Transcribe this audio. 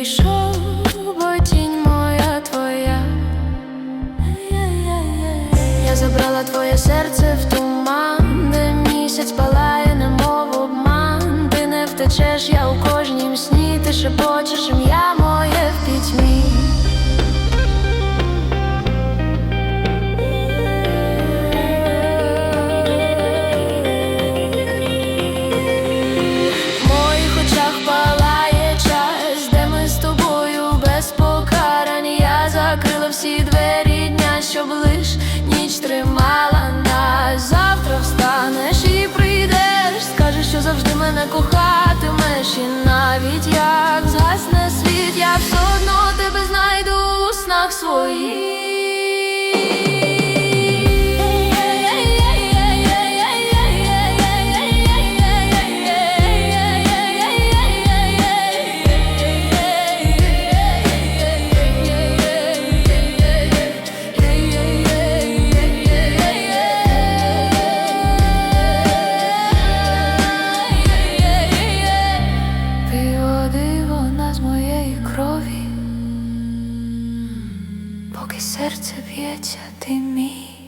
Прийшов, бо тінь моя твоя, я забрала твоє серце в туман, де місяць палає, немов обман, ти не втечеш, я у кожнім сні, ти шепочеш ім'я моє. Всі двері дня, щоб лиш ніч тримала нас. Завтра встанеш і прийдеш, скажеш, що завжди мене кохатимеш, і навіть як згасне світ, я все одно тебе знайду у снах Пиво серце б'ється, ти мій.